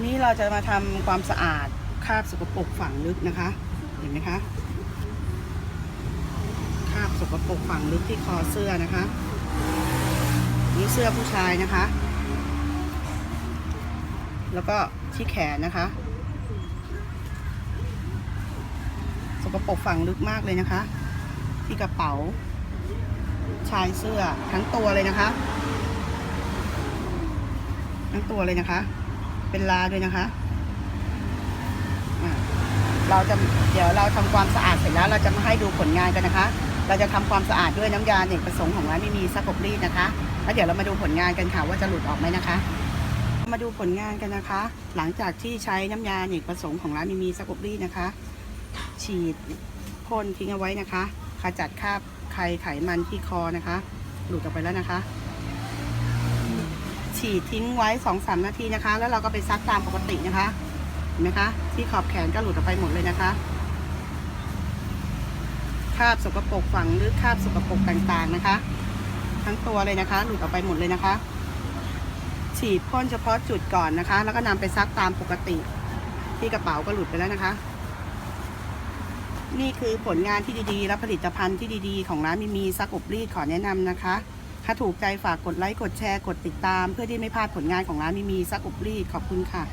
วันนี้เราจะมาทำความสะอาดคราบสกปรกฝังลึกนะคะ เห็นไหมคะคราบสกปรกฝังลึกที่คอเสื้อนะคะ นี่เสื้อผู้ชายนะคะ แล้วก็ที่แขนนะคะ สกปรกฝังลึกมากเลยนะคะ ที่กระเป๋า ชายเสื้อทั้งตัวเลยนะคะ ทั้งตัวเลยนะคะ เป็นลาด้วยนะคะ เราจะเดี๋ยวเราทำความสะอาดเสร็จแล้ว เราจะมาให้ดูผลงานกันนะคะ เราจะทำความสะอาดด้วยน้ำยาเนกประสงค์ของร้านไม่มีซักอบรีดนะคะ แล้วเดี๋ยวเรามาดูผลงานกันค่ะว่าจะหลุดออกไหมนะคะ มาดูผลงานกันนะคะ หลังจากที่ใช้น้ำยาเนกประสงค์ของร้านมีมีซักอบรีดนะคะ ฉีดพ่นทิ้งเอาไว้นะคะขจัดคราบไข่ไขมันที่คอนะคะ หลุดออกไปแล้วนะคะ ฉีดทิ้งไว้สองสามนาทีนะคะ แล้วเราก็ไปซักตามปกตินะคะเห็นไหมคะ ที่ขอบแขนก็หลุดออกไปหมดเลยนะคะคราบสกปรกฝังหรือคราบสกปรกต่างๆนะคะ ทั้งตัวเลยนะคะ หลุดออกไปหมดเลยนะคะ ฉีดพ่นเฉพาะจุดก่อนนะคะ แล้วก็นำไปซักตามปกติ ที่กระเป๋าก็หลุดไปแล้วนะคะ นี่คือผลงานที่ดีๆ และผลิตภัณฑ์ที่ดีๆ ของร้านมีมีซักอบรีดขอแนะนำนะคะ ถ้าถูกใจฝากกดไลค์กดแชร์กดติดตาม เพื่อที่ไม่พลาดผลงานของร้านมีมีซักอบรีดขอบคุณค่ะ